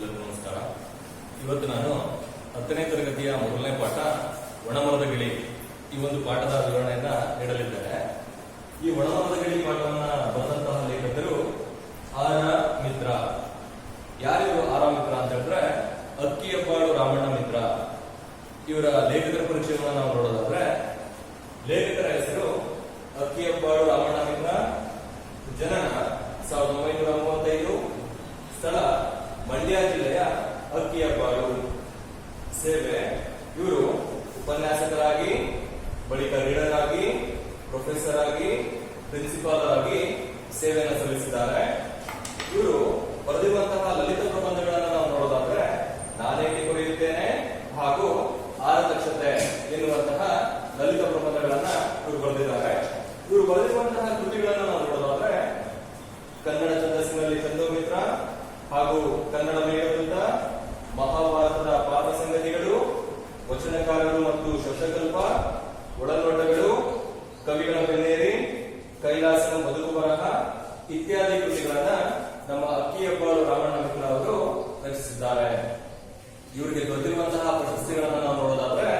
ಎಲ್ಲರಿಗೂ ನಮಸ್ಕಾರ ಇವತ್ತು ನಾನು ಹತ್ತನೇ ತರಗತಿಯ ಮೊದಲನೇ ಪಾಠ ಒಣಮರದ ಗಿಳಿ ಈ ಒಂದು ಪಾಠದ ವಿವರಣೆಯನ್ನ ನೀಡಲಿದ್ದೇನೆ. ಈ ಒಣಮರದ ಗಿಳಿ ಪಾಠವನ್ನ ಬಂದಂತಹ ಲೇಖಕರು ಆರ ಮಿತ್ರ. ಯಾರಿವರು ಆರ ಮಿತ್ರ ಅಂತ ಹೇಳಿದ್ರೆ ಅಕ್ಕಿಯಪ್ಪಾಳು ರಾಮಣ್ಣ ಮಿತ್ರ. ಇವರ ಲೇಖಕರ ಪರಿಚಯವನ್ನು ನಾವು ನೋಡೋದಾದ್ರೆ ಲೇಖಕರ ಹೆಸರು ಅಕ್ಕಿಯಪ್ಪಾಡು ರಾಮಣ್ಣ ಮಿತ್ರ. ಜನನ ಸಾವಿರದ ಒಂಬೈನೂರ ಮೂವತ್ತೈದು. ಸ್ಥಳ ಜಿಲ್ಲೆಯ ಬಾಳು, ಸೇವೆ, ಇವರು ಉಪನ್ಯಾಸಕರಾಗಿ, ಬಳಿಕ ಲೀಡರ್ ಆಗಿ ಪ್ರೊಫೆಸರ್ ಆಗಿ ಪ್ರಿನ್ಸಿಪಾಲ್ ಆಗಿ ಸೇವೆಯನ್ನು ಸಲ್ಲಿಸಿದ್ದಾರೆ. ಇವರು ಬರೆದಿರುವಂತಹ ಲಲಿತ ಪ್ರಬಂಧಗಳನ್ನು ನಾವು ನೋಡೋದಾದ್ರೆ ನಾನೇಕೆ ಕೊರೆಯುತ್ತೇನೆ ಹಾಗೂ ಆರದಕ್ಷತೆ ಎನ್ನುವಂತಹ ಲಲಿತ ಪ್ರಬಂಧಗಳನ್ನ ಇವರು ಬರೆದಿದ್ದಾರೆ. ಇವರು ಬರೆದಿರುವಂತಹ ಕೃತಿಗಳನ್ನು ನಾವು ನೋಡೋದಾದ್ರೆ, ಕನ್ನಡ ಛಂದಸ್ಸಿನಲ್ಲಿ ಚಂದೋಮಿತ್ರ ಹಾಗೂ ಕನ್ನಡ ಮೇಘದೂತ ಮಹಾಭಾರತದ ಪಾದ ಸಂಗತಿಗಳು, ವಚನಕಾರರು ಮತ್ತು ಶಬ್ದಕಲ್ಪ ಒಳನೋಟಗಳು, ಕವಿಗಳ ಬೆನ್ನೇರಿ ಕೈಲಾಸ ಬದುಕು ಬರಹ ಇತ್ಯಾದಿ ಕೃತಿಗಳನ್ನ ನಮ್ಮ ಅಕ್ಕಿಯಬ್ಬಾಳು ರಾಮಣ್ಣ ಮಿತ್ರ ಅವರು ರಚಿಸಿದ್ದಾರೆ. ಇವರಿಗೆ ದೊರೆತಿರುವಂತಹ ಪ್ರಶಸ್ತಿಗಳನ್ನ ನಾವು ನೋಡೋದಾದ್ರೆ,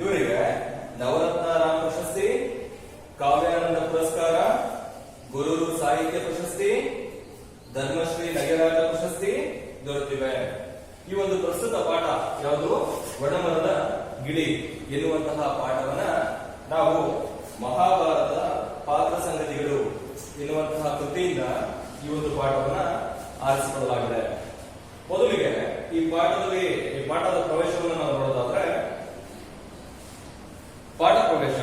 ಇವರಿಗೆ ನವರತ್ನ ರಾಮ ಪ್ರಶಸ್ತಿ, ಕಾವ್ಯಾನಂದ ಪುರಸ್ಕಾರ, ಗುರೂರು ಸಾಹಿತ್ಯ ಪ್ರಶಸ್ತಿ, ಧರ್ಮಶ್ರೀ ನಗರಾಜ ಪ್ರಶಸ್ತಿ ದೊರೆತಿವೆ. ಈ ಒಂದು ಪ್ರಸ್ತುತ ಪಾಠ ಯಾವುದು? ಒಡಮರದ ಗಿಳಿ ಎನ್ನುವಂತಹ ಪಾಠವನ್ನ ನಾವು ಮಹಾಭಾರತ ಪಾತ್ರ ಸಂಗತಿಗಳು ಎನ್ನುವಂತಹ ಕೃತಿಯಿಂದ ಈ ಒಂದು ಪಾಠವನ್ನ ಆರಿಸಿಕೊಳ್ಳಲಾಗಿದೆ. ಮೊದಲಿಗೆ ಈ ಪಾಠದಲ್ಲಿ, ಈ ಪಾಠದ ಪ್ರವೇಶವನ್ನು ನಾವು ನೋಡೋದಾದ್ರೆ, ಪಾಠ ಪ್ರವೇಶ,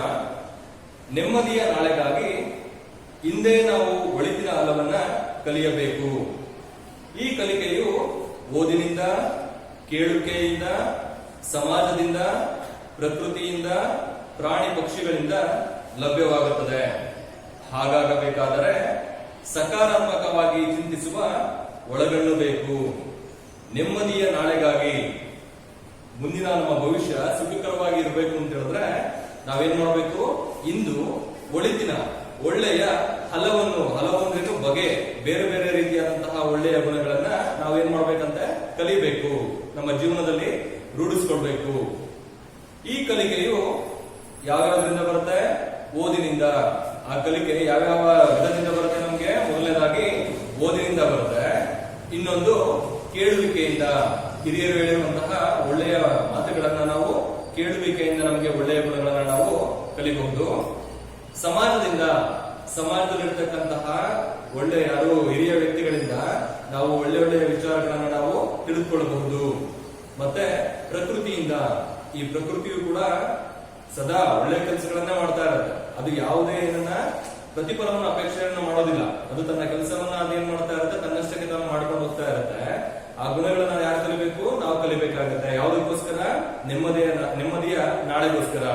ನೆಮ್ಮದಿಯ ನಾಳೆಗಾಗಿ ಹಿಂದೆ ನಾವು ಒಳಿತಿನ ಹಲವನ್ನ ಕಲಿಯಬೇಕು. ಈ ಕಲಿಕೆಯು ಓದಿನಿಂದ ಕೇಳುವಿಕೆಯಿಂದ ಸಮಾಜದಿಂದ, ಪ್ರಕೃತಿಯಿಂದ, ಪ್ರಾಣಿ ಪಕ್ಷಿಗಳಿಂದ ಲಭ್ಯವಾಗುತ್ತದೆ. ಹಾಗಾಗಬೇಕಾದರೆ ಸಕಾರಾತ್ಮಕವಾಗಿ ಚಿಂತಿಸುವ ಒಳಗಣ್ಣು ಬೇಕು. ನೆಮ್ಮದಿಯ ನಾಳೆಗಾಗಿ ಮುಂದಿನ ನಮ್ಮ ಭವಿಷ್ಯ ಸುಖಕರವಾಗಿ ಇರಬೇಕು ಅಂತ ಹೇಳಿದ್ರೆ ನಾವೇನ್ ಮಾಡಬೇಕು? ಇಂದು ಒಳಿತಿನ ಒಳ್ಳೆಯ ಹಲವನ್ನು ಹಲವನ್ನು ಬಗೆ, ಬೇರೆ ಬೇರೆ ರೀತಿಯಾದಂತಹ ಒಳ್ಳೆಯ ಗುಣಗಳನ್ನ ನಾವೇನ್ ಮಾಡ್ಬೇಕಂತೆ ಕಲಿಬೇಕು. ನಮ್ಮ ಜೀವನದಲ್ಲಿ ರೂಢಿಸ್ಕೊಳ್ಬೇಕು. ಈ ಕಲಿಕೆಯು ಯಾವ್ಯಾವ್ದ್ರಿಂದ ಬರುತ್ತೆ? ಓದಿನಿಂದ. ಆ ಕಲಿಕೆ ಯಾವ್ಯಾವ ವಿಧದಿಂದ ಬರುತ್ತೆ ನಮ್ಗೆ? ಮೊದಲನೇದಾಗಿ ಓದಿನಿಂದ ಬರುತ್ತೆ. ಇನ್ನೊಂದು ಕೇಳುವಿಕೆಯಿಂದ. ಹಿರಿಯರು ಹೇಳಿರುವಂತಹ ಒಳ್ಳೆಯ ಮಾತುಗಳನ್ನ ನಾವು ಕೇಳುವಿಕೆಯಿಂದ ನಮಗೆ ಒಳ್ಳೆಯ ಗುಣಗಳನ್ನ ನಾವು ಕಲಿಬಹುದು. ಸಮಾಜದಿಂದ, ಸಮಾಜದಲ್ಲಿರ್ತಕ್ಕಂತಹ ಒಳ್ಳೆಯ ಯಾರು ಹಿರಿಯ ವ್ಯಕ್ತಿಗಳಿಂದ ನಾವು ಒಳ್ಳೆ ಒಳ್ಳೆಯ ವಿಚಾರಗಳನ್ನ ನಾವು ತಿಳಿದುಕೊಳ್ಳಬಹುದು. ಮತ್ತೆ ಪ್ರಕೃತಿಯಿಂದ, ಈ ಪ್ರಕೃತಿಯು ಕೂಡ ಸದಾ ಒಳ್ಳೆ ಕೆಲಸಗಳನ್ನ ಮಾಡ್ತಾ ಇರುತ್ತೆ. ಅದು ಯಾವುದೇ ಏನನ್ನ ಪ್ರತಿಫಲವನ್ನು, ಅಪೇಕ್ಷೆಯನ್ನು ಮಾಡೋದಿಲ್ಲ. ಅದು ತನ್ನ ಕೆಲಸವನ್ನ ಅದೇನ್ ಮಾಡ್ತಾ ಇರುತ್ತೆ, ತನ್ನಷ್ಟಕ್ಕೆ ತಾನು ಮಾಡ್ಕೊಂಡು ಹೋಗ್ತಾ ಇರುತ್ತೆ. ಆ ಗುಣಗಳನ್ನ ಯಾರು ಕಲಿಬೇಕು? ನಾವು ಕಲಿಬೇಕಾಗುತ್ತೆ. ಯಾವುದಕ್ಕೋಸ್ಕರ? ನೆಮ್ಮದಿಯ ನೆಮ್ಮದಿಯ ನಾಳೆಗೋಸ್ಕರ.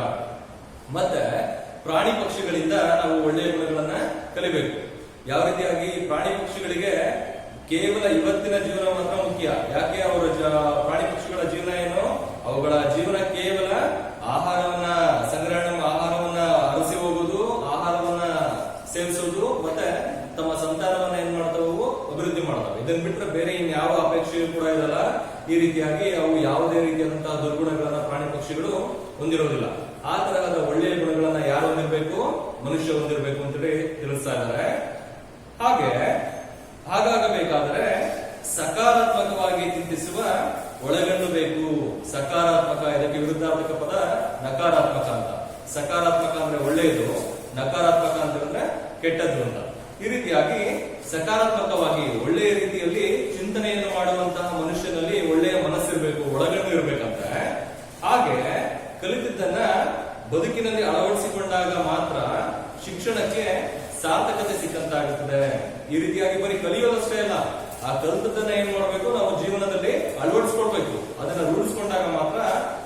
ಮತ್ತೆ ಪ್ರಾಣಿ ಪಕ್ಷಿಗಳಿಂದ ನಾವು ಒಳ್ಳೆಯ ಗುಣಗಳನ್ನ ಕಲಿಬೇಕು. ಯಾವ ರೀತಿಯಾಗಿ ಪ್ರಾಣಿ ಪಕ್ಷಿಗಳಿಗೆ ಕೇವಲ ಇವತ್ತಿನ ಜೀವನ ಮಾತ್ರ ಮುಖ್ಯ. ಯಾಕೆ ಅವರ ಜ- ಪ್ರಾಣಿ ಪಕ್ಷಿಗಳ ಜೀವನ ಏನು ಅವುಗಳ ಜೀವನ ಕೇವಲ ಆಹಾರವನ್ನ ಸಂಗ್ರಹಣೆ ಆಹಾರವನ್ನ ಅರಸಿ ಹೋಗುವುದು ಆಹಾರವನ್ನ ಸೇವಿಸುವುದು ಮತ್ತೆ ತಮ್ಮ ಸಂತಾನವನ್ನ ಏನ್ ಮಾಡ್ತಾವು ಅಭಿವೃದ್ಧಿ ಮಾಡ್ತವೆ ಇದನ್ನ ಬಿಟ್ರೆ ಬೇರೆ ಇನ್ ಯಾವ ಅಪೇಕ್ಷೆಯೂ ಕೂಡ ಇರಲ್ಲ ಈ ರೀತಿಯಾಗಿ ಅವು ಯಾವುದೇ ರೀತಿಯಾದಂತಹ ದುರ್ಗುಣಗಳನ್ನ ಪ್ರಾಣಿ ಪಕ್ಷಿಗಳು ಹೊಂದಿರೋದಿಲ್ಲ ಆ ತರಹದ ಒಳ್ಳೆಯ ಗುಣಗಳನ್ನ ಯಾರು ಹೊಂದಿರಬೇಕು ಮನುಷ್ಯ ಹೊಂದಿರಬೇಕು ಅಂತೇಳಿ ತಿಳಿಸ್ತಾ ಇದ್ದಾರೆ ಹಾಗೆ ಹಾಗಾಗಬೇಕಾದರೆ ಸಕಾರಾತ್ಮಕವಾಗಿ ಚಿಂತಿಸುವ ಒಳಗಣ್ಣು ಬೇಕು ಸಕಾರಾತ್ಮಕ ಇದಕ್ಕೆ ವಿರುದ್ಧಾರ್ಥಕ ಪದ ನಕಾರಾತ್ಮಕ ಅಂತ ಸಕಾರಾತ್ಮಕ ಅಂದ್ರೆ ಒಳ್ಳೆಯದು ನಕಾರಾತ್ಮಕ ಅಂತ ಹೇಳಿದ್ರೆ ಕೆಟ್ಟದ್ದು ಅಂತ ಈ ರೀತಿಯಾಗಿ ಸಕಾರಾತ್ಮಕವಾಗಿ ಒಳ್ಳೆಯ ರೀತಿಯಲ್ಲಿ ಚಿಂತನೆಯನ್ನು ಮಾಡುವಂತಹ ಮನುಷ್ಯನಲ್ಲಿ ಒಳ್ಳೆಯ ಮನಸ್ಸಿರಬೇಕು, ಒಳಗಣ್ಣು ಇರಬೇಕಂದ್ರೆ, ಹಾಗೆ ಕಲಿತಿದ್ದನ್ನ ಬದುಕಿನಲ್ಲಿ ಅಳವಡಿಸಿಕೊಂಡಾಗ ಮಾತ್ರ ಶಿಕ್ಷಣಕ್ಕೆ ಸಾರ್ಥಕತೆ ಸಿಕ್ಕಂತಾಗುತ್ತದೆ ಈ ರೀತಿಯಾಗಿ ಬರೀ ಕಲಿಯೋದಷ್ಟೇ ಅಲ್ಲ, ಆ ಕಲಿತದನ್ನ ಏನ್ ಮಾಡಬೇಕು? ನಾವು ಜೀವನದಲ್ಲಿ ಅಳವಡಿಸ್ಕೊಳ್ಬೇಕು. ಅದನ್ನ ರೂಢಿಸ್ಕೊಂಡಾಗ ಮಾತ್ರ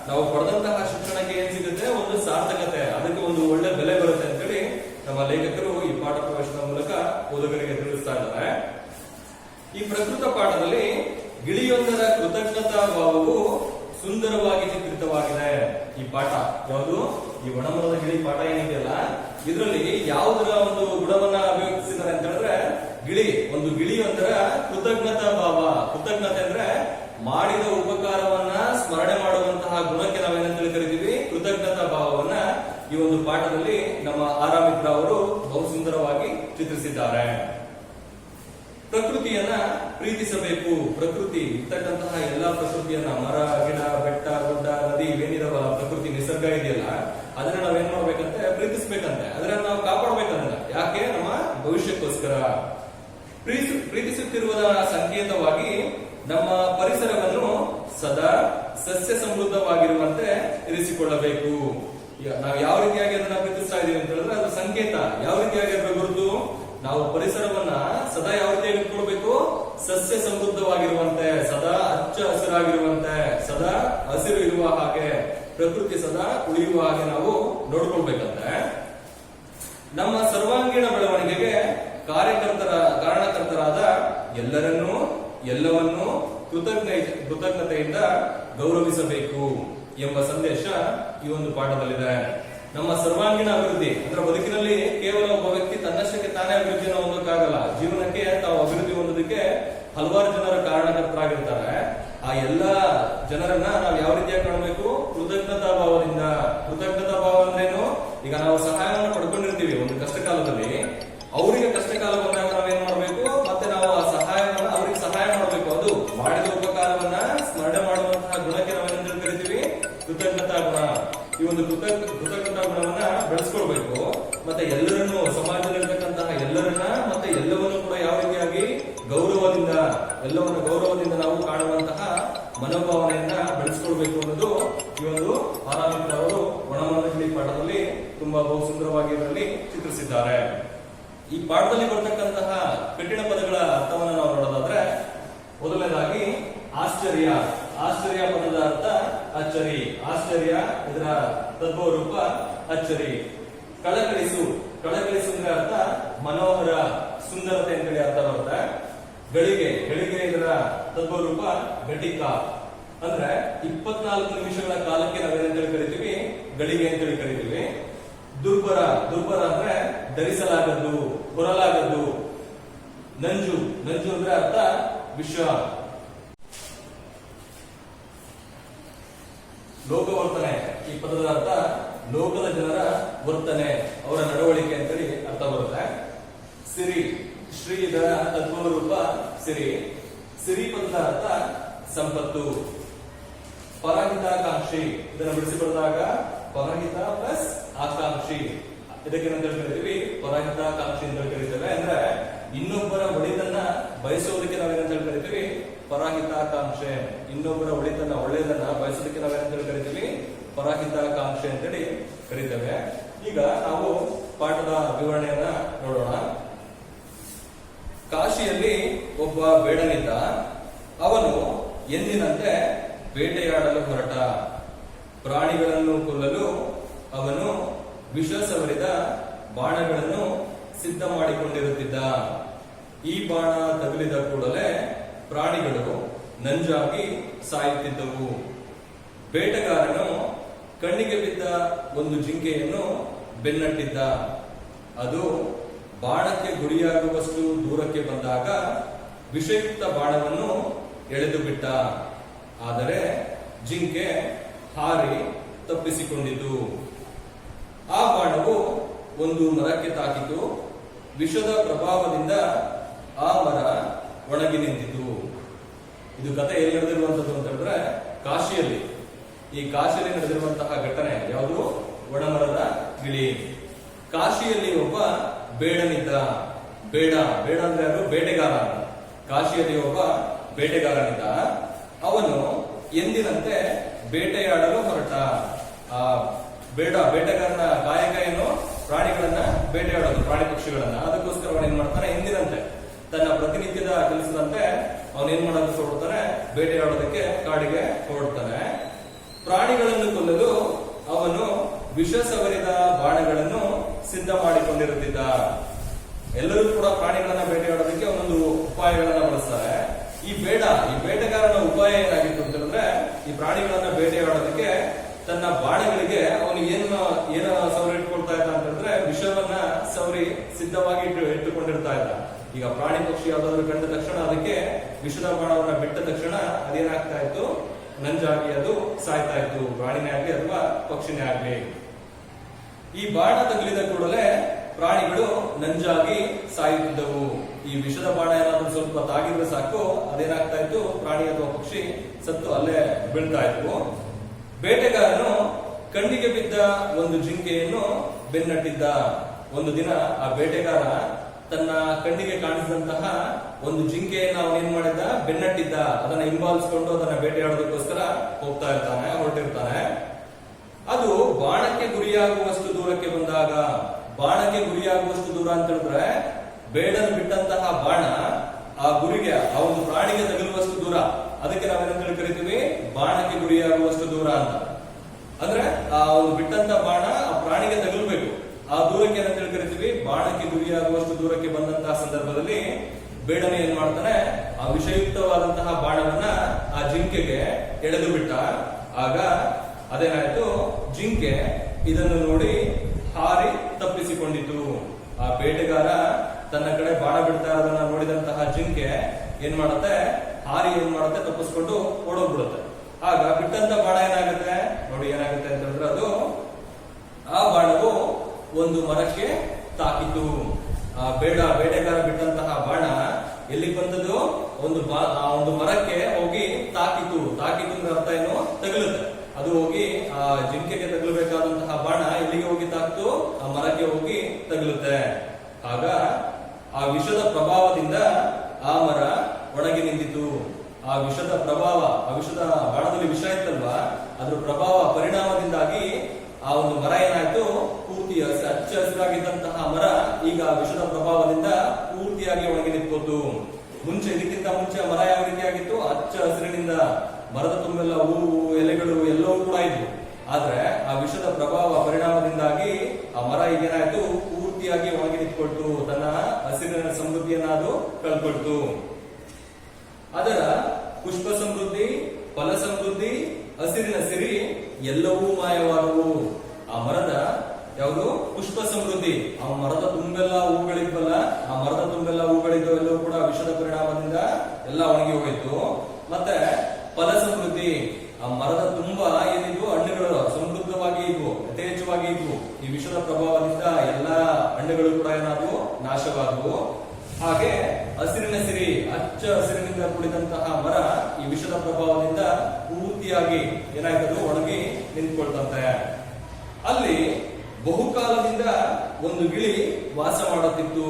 ನಾವು ಪಡೆದಂತಹ ಶಿಕ್ಷಣಕ್ಕೆ ಏನ್ ಸಿಗುತ್ತೆ? ಒಂದು ಸಾರ್ಥಕತೆ, ಅದಕ್ಕೆ ಒಂದು ಒಳ್ಳೆ ಬೆಲೆ ಬರುತ್ತೆ ಅಂತೇಳಿ ನಮ್ಮ ಲೇಖಕರು ಪಾಠ ಪ್ರವೇಶದ ಮೂಲಕ ಓದುಗರಿಗೆ ತಿಳಿಸ್ತಾ ಇದ್ದಾರೆ. ಈ ಪ್ರಕೃತ ಪಾಠದಲ್ಲಿ ಗಿಳಿಯೊಂದರ ಕೃತಜ್ಞತಾ ಭಾವವು ಸುಂದರವಾಗಿ ಚಿತ್ರಿತವಾಗಿದೆ. ಈ ಪಾಠ ಯಾವುದು? ಈ ಒಣಮರದ ಗಿಳಿ ಪಾಠ ಏನಿದೆಯಲ್ಲ? ಇದರಲ್ಲಿ ಯಾವುದರ ಒಂದು ಗುಣವನ್ನ ಅಭಿವ್ಯಕ್ತಿಸಿದ್ದಾರೆ ಅಂತ ಹೇಳಿದ್ರೆ ಗಿಳಿ ಒಂದು ಗಿಳಿ ಒಂದರ ಕೃತಜ್ಞತಾ ಭಾವ ಕೃತಜ್ಞತೆ ಅಂದ್ರೆ ಚಿತ್ರಿಸಿದ್ದಾರೆ ಪ್ರಕೃತಿಯನ್ನ ಪ್ರೀತಿಸಬೇಕು ಪ್ರಕೃತಿ ಇರ್ತಕ್ಕಂತಹ ಎಲ್ಲಾ ಪ್ರಕೃತಿಯನ್ನ ಮರ ಗಿಡ ಬೆಟ್ಟ ಗುಡ್ಡ ನದಿ ಇವೇನಿದಾವಲ್ಲ ಪ್ರಕೃತಿ ನಿಸರ್ಗ ಇದೆಯಲ್ಲ ಅದನ್ನ ನಾವೇನ್ ಮಾಡ್ಬೇಕಂತೆ ಪ್ರೀತಿಸ್ಬೇಕಂತೆ ಅದನ್ನ ನಾವು ಕಾಪಾಡ್ಬೇಕಂತ ಯಾಕೆ ನಮ್ಮ ಭವಿಷ್ಯಕ್ಕೋಸ್ಕರ ಪ್ರೀತಿ ಪ್ರೀತಿಸುತ್ತಿರುವುದರ ಸಂಕೇತವಾಗಿ ನಮ್ಮ ಪರಿಸರವನ್ನು ಸದಾ ಸಸ್ಯ ಸಮೃದ್ಧವಾಗಿರುವಂತೆ ಇರಿಸಿಕೊಳ್ಳಬೇಕು ಈಗ ನಾವು ಯಾವ ರೀತಿಯಾಗಿ ಅದನ್ನ ಪ್ರೀತಿಸ್ತಾ ಇದೀವಿ ಅಂತ ಹೇಳಿದ್ರೆ ಅದು ಸಂಕೇತ. ಯಾವ ರೀತಿಯಾಗಿ ಅದರ ಗುರುತು? ನಾವು ಪರಿಸರವನ್ನ ಸದಾ ಯಾವ ರೀತಿಯಾಗಿ ಇಟ್ಕೊಳ್ಬೇಕು? ಸಸ್ಯ ಸಮೃದ್ಧವಾಗಿರುವಂತೆ, ಸದಾ ಹಚ್ಚ ಹಸಿರಾಗಿರುವಂತೆ, ಸದಾ ಹಸಿರು ಇರುವ ಹಾಗೆ, ಪ್ರಕೃತಿ ಸದಾ ಉಳಿಯುವ ಹಾಗೆ ನಾವು ನೋಡ್ಕೊಳ್ಬೇಕಂತೆ ನಮ್ಮ ಸರ್ವಾಂಗೀಣ ಬೆಳವಣಿಗೆಗೆ ಕಾರ್ಯಕರ್ತರ, ಕಾರಣಕರ್ತರಾದ ಎಲ್ಲರನ್ನೂ, ಎಲ್ಲವನ್ನೂ ಕೃತಜ್ಞ, ಕೃತಜ್ಞತೆಯಿಂದ ಗೌರವಿಸಬೇಕು ಎಂಬ ಸಂದೇಶ ಈ ಒಂದು ಪಾಠದಲ್ಲಿದೆ. ನಮ್ಮ ಸರ್ವಾಂಗೀಣ ಅಭಿವೃದ್ಧಿ, ಅಂದ್ರೆ ಬದುಕಿನಲ್ಲಿ ಕೇವಲ ಒಬ್ಬ ವ್ಯಕ್ತಿ ತನ್ನಷ್ಟಕ್ಕೆ ತಾನೇ ಅಭಿವೃದ್ಧಿಯನ್ನು ಹೊಂದಕ್ಕಾಗಲ್ಲ. ಜೀವನಕ್ಕೆ ತಾವು ಅಭಿವೃದ್ಧಿ ಹೊಂದೋದಕ್ಕೆ ಹಲವಾರು ಜನರ ಕಾರಣಕರ್ತರಾಗಿರ್ತಾರೆ. ಆ ಎಲ್ಲಾ ಜನರನ್ನ ನಾವು ಯಾವ ರೀತಿಯಾಗಿ ಕಾಣಬೇಕು? ಕೃತಜ್ಞತಾ ಭಾವದಿಂದ. ಕೃತಜ್ಞತಾ ಭಾವ ಅಂದ್ರೇನು? ಈಗ ನಾವು ಸಹಾಯವನ್ನು ಎಲ್ಲವನ್ನು ಗೌರವದಿಂದ ನಾವು ಕಾಣುವಂತಹ ಮನೋಭಾವನೆಯನ್ನ ಬೆಳೆಸ್ಕೊಳ್ಬೇಕು ಅನ್ನೋದು ಈ ಒಂದು ಅವರು ಒಣಮನಹಳ್ಳಿ ಪಾಠದಲ್ಲಿ ತುಂಬಾ ಬಹು ಸುಂದರವಾಗಿ ಇದರಲ್ಲಿ ಚಿತ್ರಿಸಿದ್ದಾರೆ. ಈ ಪಾಠದಲ್ಲಿ ಬರ್ತಕ್ಕಂತಹ ಕಠಿಣ ಪದಗಳ ಅರ್ಥವನ್ನು ನಾವು ನೋಡೋದಾದ್ರೆ ಮೊದಲನೇದಾಗಿ ಆಶ್ಚರ್ಯ. ಆಶ್ಚರ್ಯ ಪದದ ಅರ್ಥ ಅಚ್ಚರಿ. ಆಶ್ಚರ್ಯ ಇದರ ತದ್ಭವ ರೂಪ ಅಚ್ಚರಿ. ಕಳಕಳಿಸು. ಕಳಕಳಿಸು ಅಂದ್ರೆ ಅರ್ಥ ಮನೋಹರ, ಸುಂದರತೆ ಅಂತೇಳಿ ಅರ್ಥ ಬರುತ್ತೆ. ಗಳಿಗೆ ಗಳಿಗೆ ಇದರ ತದ್ಭವ ರೂಪ ಘಟಿಕ ಅಂದ್ರೆ ಇಪ್ಪತ್ನಾಲ್ಕು ನಿಮಿಷಗಳ ಕಾಲಕ್ಕೆ ನಾವೇನಂತೇಳಿ ಕರಿತೀವಿ? ಗಳಿಗೆ ಅಂತೇಳಿ ಕರಿತೀವಿ. ದುರ್ಬರ ದುರ್ಬರ ಅಂದ್ರೆ ಧರಿಸಲಾಗದ್ದು ಹೊರಲಾಗದ್ದು ನಂಜು ನಂಜು ಅಂದ್ರೆ ಅರ್ಥ ವಿಷ ಲೋಕವರ್ತನೆ ಈ ಪದದ ಅರ್ಥ ಲೋಕದ ಜನರ ವರ್ತನೆ, ಅವರ ನಡವಳಿಕೆ ಅಂತೇಳಿ ಅರ್ಥ ಬರುತ್ತೆ. ಸಿರಿ ಶ್ರೀ ಇದರ ತತ್ವ ರೂಪ ಸಿರಿ ಸಿರಿ ಪದದ ಅರ್ಥ ಸಂಪತ್ತು. ಪರಹಿತಾಕಾಂಕ್ಷಿ. ಇದನ್ನು ಬಿಡಿಸಿಕೊಂಡಾಗ ಪರಹಿತ ಪ್ಲಸ್ ಆಕಾಂಕ್ಷಿ. ಇದಕ್ಕೆ ಏನಂತ ಕರಿತೀವಿ ಪರಹಿತಾಕಾಂಕ್ಷಿ ಅಂತ ಕರಿತೇವೆ ಅಂದ್ರೆ ಇನ್ನೊಬ್ಬರ ಒಳಿತನ್ನ ಬಯಸೋದಕ್ಕೆ ನಾವೇನಂತ ಕರಿತೀವಿ ಪರಹಿತಾಕಾಂಕ್ಷೆ. ಇನ್ನೊಬ್ಬರ ಒಳಿತನ್ನ, ಒಳ್ಳೆಯದನ್ನ ಬಯಸೋದಕ್ಕೆ ನಾವೇನಂತ ಕರಿತೀವಿ ಪರಹಿತಾಕಾಂಕ್ಷೆ ಅಂತೇಳಿ ಕರಿತೇವೆ. ಈಗ ನಾವು ಪಾಠದ ವಿವರಣೆಯನ್ನ ನೋಡೋಣ. ಕಾಶಿಯಲ್ಲಿ ಒಬ್ಬ ಬೇಡನಿದ್ದ. ಅವನು ಎಂದಿನಂತೆ ಬೇಟೆಯಾಡಲು ಹೊರಟ. ಪ್ರಾಣಿಗಳನ್ನು ಕೊಲ್ಲಲು ಅವನು ವಿಷ ಸವರಿದ ಬಾಣಗಳನ್ನು ಸಿದ್ಧ ಮಾಡಿಕೊಂಡಿರುತ್ತಿದ್ದ. ಈ ಬಾಣ ತಗುಲಿದ ಕೂಡಲೇ ಪ್ರಾಣಿಗಳು ನಂಜಾಗಿ ಸಾಯುತ್ತಿದ್ದವು. ಬೇಟೆಗಾರನು ಕಣ್ಣಿಗೆ ಬಿದ್ದ ಒಂದು ಜಿಂಕೆಯನ್ನು ಬೆನ್ನಟ್ಟಿದ್ದ. ಅದು ಬಾಣಕ್ಕೆ ಗುರಿಯಾಗುವಷ್ಟು ದೂರಕ್ಕೆ ಬಂದಾಗ ವಿಷಯುಕ್ತ ಬಾಣವನ್ನು ಎಳೆದು ಬಿಟ್ಟ. ಆದರೆ ಜಿಂಕೆ ಹಾರಿ ತಪ್ಪಿಸಿಕೊಂಡಿತು. ಆ ಬಾಣವು ಒಂದು ಮರಕ್ಕೆ ತಾಕಿತು. ವಿಷದ ಪ್ರಭಾವದಿಂದ ಆ ಮರ ಒಣಗಿ ನಿಂತಿತು. ಇದು ಕತೆ ಎಲ್ಲಿ ನಡೆದಿರುವಂತದ್ದು ಅಂತ ಹೇಳಿದ್ರೆ ಕಾಶಿಯಲ್ಲಿ. ಈ ಕಾಶಿಯಲ್ಲಿ ನಡೆದಿರುವಂತಹ ಘಟನೆ ಯಾವುದು? ಒಣಮರದ ಗಿಳಿ ಕಾಶಿಯಲ್ಲಿ ಒಬ್ಬ ಬೇಡನಿದ್ದ, ಬೇಡ ಬೇಡ ಅಂದ್ರೆ ಅದು ಬೇಟೆಗಾರ. ಕಾಶಿಯಲ್ಲಿ ಒಬ್ಬ ಬೇಟೆಗಾರನಿದ್ದ. ಅವನು ಎಂದಿನಂತೆ ಬೇಟೆಯಾಡಲು ಹೊರಟ. ಆ ಬೇಡ, ಬೇಟೆಗಾರನ ಕಾಯಕ ಏನು? ಪ್ರಾಣಿಗಳನ್ನ ಬೇಟೆಯಾಡೋದು, ಪ್ರಾಣಿ ಪಕ್ಷಿಗಳನ್ನ. ಅದಕ್ಕೋಸ್ಕರ ಅವನು ಏನ್ ಮಾಡ್ತಾನೆ? ಎಂದಿನಂತೆ ತನ್ನ ಪ್ರತಿನಿತ್ಯದ ಕೆಲಸದಂತೆ ಅವನು ಏನ್ ಮಾಡೋದು? ಹೊರಡ್ತಾನೆ ಬೇಟೆಯಾಡೋದಕ್ಕೆ ಕಾಡಿಗೆ ಹೊರಡ್ತಾನೆ. ಪ್ರಾಣಿಗಳನ್ನು ಕೊಲ್ಲಲು ಅವನು ವಿಷ ಸವರಿದ ಬಾಣಗಳನ್ನು ಸಿದ್ಧ ಮಾಡಿಕೊಂಡಿರುತ್ತಿದ್ದ ಎಲ್ಲರೂ ಕೂಡ ಪ್ರಾಣಿಗಳನ್ನ ಬೇಟೆಯಾಡೋದಕ್ಕೆ ಒಂದೊಂದು ಉಪಾಯಗಳನ್ನ ಬಳಸ್ತಾರೆ. ಈ ಬೇಡ, ಈ ಬೇಟೆಗಾರನ ಉಪಾಯ ಏನಾಗಿತ್ತು ಅಂತ ಹೇಳಿದ್ರೆ ಈ ಪ್ರಾಣಿಗಳನ್ನ ಬೇಟೆಯಾಡೋದಕ್ಕೆ ತನ್ನ ಬಾಣಗಳಿಗೆ ಅವನು ಏನು ಏನ ಸವರಿ ಇಟ್ಕೊಳ್ತಾ ಇದ್ದ ಅಂತ ಹೇಳಿದ್ರೆ ವಿಷವನ್ನ ಸವರಿ ಸಿದ್ಧವಾಗಿ ಇಟ್ಟು ಇಟ್ಟುಕೊಂಡಿರ್ತಾ ಇದ್ದ. ಈಗ ಪ್ರಾಣಿ ಪಕ್ಷಿ ಯಾವ್ದಾದ್ರು ಕಂಡ ತಕ್ಷಣ ಅದಕ್ಕೆ ವಿಷದ ಬಾಣವನ್ನ ಬಿಟ್ಟ ತಕ್ಷಣ ಅದೇನಾಗ್ತಾ ಇತ್ತು? ನಂಜಾಗಿ ಅದು ಸಾಯ್ತಾ ಇತ್ತು. ಪ್ರಾಣಿನೇ ಆಗ್ಲಿ ಅಥವಾ ಪಕ್ಷಿನೇ ಆಗ್ಲಿ ಈ ಬಾಣ ತಗುಲಿದ ಕೂಡಲೇ ಪ್ರಾಣಿಗಳು ನಂಜಾಗಿ ಸಾಯುತ್ತಿದ್ದವು. ಈ ವಿಷದ ಬಾಣ ಏನಾದ್ರೂ ಸ್ವಲ್ಪ ತಾಗಿದ್ರೆ ಸಾಕು, ಅದೇನಾಗ್ತಾ ಇತ್ತು? ಪ್ರಾಣಿ ಅಥವಾ ಪಕ್ಷಿ ಸತ್ತು ಅಲ್ಲೇ ಬೀಳ್ತಾ ಇತ್ತು ಬೇಟೆಗಾರನು ಕಣ್ಣಿಗೆ ಬಿದ್ದ ಒಂದು ಜಿಂಕೆಯನ್ನು ಬೆನ್ನಟ್ಟಿದ್ದ. ಒಂದು ದಿನ ಆ ಬೇಟೆಗಾರ ತನ್ನ ಕಣ್ಣಿಗೆ ಕಾಣಿಸಿದಂತಹ ಒಂದು ಜಿಂಕೆಯನ್ನು ಏನ್ ಮಾಡಿದ್ದ? ಬೆನ್ನಟ್ಟಿದ್ದ. ಅದನ್ನ ಹಿಂಬಾಲಿಸಿಕೊಂಡು ಅದನ್ನ ಬೇಟೆಯಾಡೋದಕ್ಕೋಸ್ಕರ ಹೋಗ್ತಾ ಇರ್ತಾನೆ, ಹೊರಟಿರ್ತಾನೆ. ಅದು ಬಾಣಕ್ಕೆ ಗುರಿಯಾಗುವಷ್ಟು ಬಾಣಕ್ಕೆ ಗುರಿಯಾಗುವಷ್ಟು ದೂರ ಅಂತ ಹೇಳಿದ್ರೆ ಬೇಡನ್ ಬಿಟ್ಟಂತಹ ಬಾಣ ಆ ಗುರಿಗೆ, ಆ ಒಂದು ಪ್ರಾಣಿಗೆ ತಗಲುವಷ್ಟು ದೂರ. ಅದಕ್ಕೆ ನಾವೇನಂತ ಕರಿತೀವಿ? ಬಾಣಕ್ಕೆ ಗುರಿಯಾಗುವಷ್ಟು ದೂರ ಅಂತ. ಅಂದ್ರೆ ಆ ಒಂದು ಬಿಟ್ಟಂತ ಬಾಣ ಆ ಪ್ರಾಣಿಗೆ ತಗಲ್ಬೇಕು. ಆ ದೂರಕ್ಕೆ ಏನಂತ ಹೇಳಿ ಕರಿತೀವಿ? ಬಾಣಕ್ಕೆ ಗುರಿಯಾಗುವಷ್ಟು ದೂರಕ್ಕೆ ಬಂದಂತಹ ಸಂದರ್ಭದಲ್ಲಿ ಬೇಡನೆ ಏನ್ ಮಾಡ್ತಾನೆ? ಆ ವಿಷಯುಕ್ತವಾದಂತಹ ಬಾಣವನ್ನ ಆ ಜಿಂಕೆಗೆ ಎಳೆದು ಬಿಟ್ಟ. ಆಗ ಅದೇನಾಯ್ತು? ಜಿಂಕೆ ಇದನ್ನು ನೋಡಿ ಹಾರಿ ತಪ್ಪಿಸಿಕೊಂಡಿತು. ಆ ಬೇಟೆಗಾರ ತನ್ನ ಕಡೆ ಬಾಣ ಬಿಡ್ತಾ ಇರೋದನ್ನ ನೋಡಿದಂತಹ ಜಿಂಕೆ ಏನ್ ಮಾಡುತ್ತೆ? ಹಾರಿ ಏನ್ ಮಾಡುತ್ತೆ? ತಪ್ಪಿಸ್ಕೊಂಡು ಓಡೋಗ್ಬಿಡುತ್ತೆ. ಆಗ ಬಿಟ್ಟಂತ ಬಾಣ ಏನಾಗುತ್ತೆ? ನೋಡಿ ಏನಾಗುತ್ತೆ ಅಂತ ಹೇಳಿದ್ರೆ ಅದು ಆ ಬಾಣವು ಒಂದು ಮರಕ್ಕೆ ತಾಕಿತು ಆ ಬೇಡ, ಬೇಟೆಗಾರ ಬಿಟ್ಟಂತಹ ಬಾಣ ಎಲ್ಲಿ ಬಂದದ್ದು ಒಂದು ಒಂದು ಮರಕ್ಕೆ ಹೋಗಿ ತಾಕಿತು ತಾಕಿತು ಅಂದ್ರೆ ಅರ್ಥ ಏನು? ತಗಲುತ್ತೆ. ಅದು ಹೋಗಿ ಆ ಜಿಂಕೆಗೆ ತಗಲಬೇಕಾದಂತಹ ಬಾಣ ಎಲ್ಲಿಗೆ ಹೋಗಿ ತಾಕ್ತು ಆ ಮರಕ್ಕೆ ಹೋಗಿ ತಗುಲುತ್ತೆ ಆಗ ಆ ವಿಷದ ಪ್ರಭಾವದಿಂದ ಆ ಮರ ಒಣಗಿ ನಿಂತಿತು. ಆ ವಿಷದ ಪ್ರಭಾವ, ಆ ವಿಷದ ಬಾಣದಲ್ಲಿ ವಿಷ ಇತ್ತಲ್ವಾ? ಅದ್ರ ಪ್ರಭಾವ ಪರಿಣಾಮದಿಂದಾಗಿ ಆ ಒಂದು ಮರ ಏನಾಯ್ತು? ಪೂರ್ತಿ ಹಚ್ಚ ಹಸಿರಾಗಿದ್ದಂತಹ ಮರ ಈಗ ವಿಷದ ಪ್ರಭಾವದಿಂದ ಪೂರ್ತಿಯಾಗಿ ಒಣಗಿ ನಿಂತ್ಕೋತು. ಮುಂಚೆ, ಇದಕ್ಕಿಂತ ಮುಂಚೆ ಮರ ಯಾವ ರೀತಿಯಾಗಿತ್ತು? ಹಚ್ಚ ಹಸಿರಿನಿಂದ ಮರದ ತುಂಬೆಲ್ಲ ಹೂವು ಎಲೆಗಳು ಎಲ್ಲವೂ ಕೂಡ ಇದ್ವು. ಆದ್ರೆ ಆ ವಿಷದ ಪ್ರಭಾವ ಪರಿಣಾಮದಿಂದಾಗಿ ಆ ಮರ ಈಗೇನಾಯ್ತು? ಪೂರ್ತಿಯಾಗಿ ಒಣಗಿ ನಿಂತ್ಕೊಳ್ತು. ತನ್ನ ಸಮೃದ್ಧಿಯನ್ನ ಅದು ಕಳ್ಕೊಳ್ತು ಅದರ ಪುಷ್ಪ ಸಮೃದ್ಧಿ, ಫಲ ಸಮೃದ್ಧಿ, ಹಸಿರಿನ ಸಿರಿ ಎಲ್ಲವೂ ಮಾಯವಾದವು. ಆ ಮರದ ಯಾವುದು? ಪುಷ್ಪ ಸಮೃದ್ಧಿ. ಆ ಮರದ ತುಂಬೆಲ್ಲ ಹೂಗಳಿದ್ವಲ್ಲ, ಆ ಮರದ ತುಂಬೆಲ್ಲ ಹೂಗಳಿದ್ವು ಎಲ್ಲವೂ ಕೂಡ ವಿಷದ ಪರಿಣಾಮದಿಂದ ಎಲ್ಲ ಒಣಗಿ ಹೋಗಿತ್ತು. ಮತ್ತೆ ಫಲ ಸಮೃದ್ಧಿ. ಆ ಮರದ ತುಂಬಾ ಏನಿದ್ವು? ಹಣ್ಣುಗಳು ಸಮೃದ್ಧವಾಗಿ ಇದ್ವು, ಯಥೇಚ್ಛವಾಗಿ ಇದ್ವು. ಈ ವಿಷದ ಪ್ರಭಾವದಿಂದ ಎಲ್ಲಾ ಹಣ್ಣುಗಳು ಕೂಡ ಏನಾದವು? ನಾಶವಾದವು. ಹಾಗೆ ಹಸಿರಿನ ಸಿರಿ ಹಚ್ಚ ಹಸಿರಿನಿಂದ ಕೂಡಿದಂತಹ ಮರ ಈ ವಿಷದ ಪ್ರಭಾವದಿಂದ ಪೂರ್ತಿಯಾಗಿ ಏನಾಯ್ತದು? ಒಣಗಿ ನಿಂತ್ಕೊಳ್ತಂತೆ. ಅಲ್ಲಿ ಬಹುಕಾಲದಿಂದ ಒಂದು ಗಿಳಿ ವಾಸ ಮಾಡುತ್ತಿತ್ತು.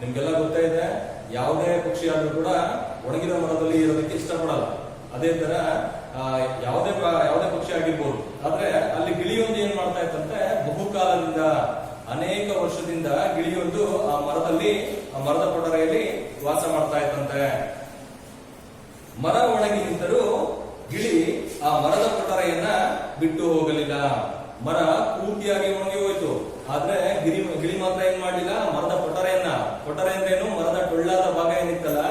ನಿಮ್ಗೆಲ್ಲ ಗೊತ್ತಾ ಇದೆ ಯಾವುದೇ ಪಕ್ಷಿ ಆದ್ರೂ ಕೂಡ ಒಣಗಿದ ಮರದಲ್ಲಿ ಇರೋದಕ್ಕೆ ಇಷ್ಟಪಡಲ್ಲ. ಅದೇ ತರ ಯಾವುದೇ ಯಾವುದೇ ಪಕ್ಷಿ ಆಗಿರ್ಬೋದು. ಆದ್ರೆ ಅಲ್ಲಿ ಗಿಳಿಯೊಂದು ಏನ್ ಮಾಡ್ತಾ ಇತ್ತಂತೆ? ಬಹುಕಾಲದಿಂದ, ಅನೇಕ ವರ್ಷದಿಂದ ಗಿಳಿಯೊಂದು ಆ ಮರದಲ್ಲಿ ಮರದ ಪೊಟರೆಯಲ್ಲಿ ವಾಸ ಮಾಡ್ತಾ ಇದ್ದಂತೆ. ಮರ ಒಣಗಿ ಗಿಳಿ ಆ ಮರದ ಪೊಟರೆಯನ್ನ ಬಿಟ್ಟು ಹೋಗಲಿಲ್ಲ. ಮರ ಪೂರ್ತಿಯಾಗಿ ಒಣಗಿ ಹೋಯ್ತು. ಆದ್ರೆ ಗಿರಿ, ಗಿಳಿ ಮಾತ್ರ ಏನ್ ಮಾಡಲಿಲ್ಲ? ಮರದ ಪೊಟರೆಯನ್ನ ಪೊಟರೆ ಅಂದ್ರೇನು? ಮರದ ಟೊಳ್ಳಾದ ಭಾಗ ಏನಿತ್ತಲ್ಲ,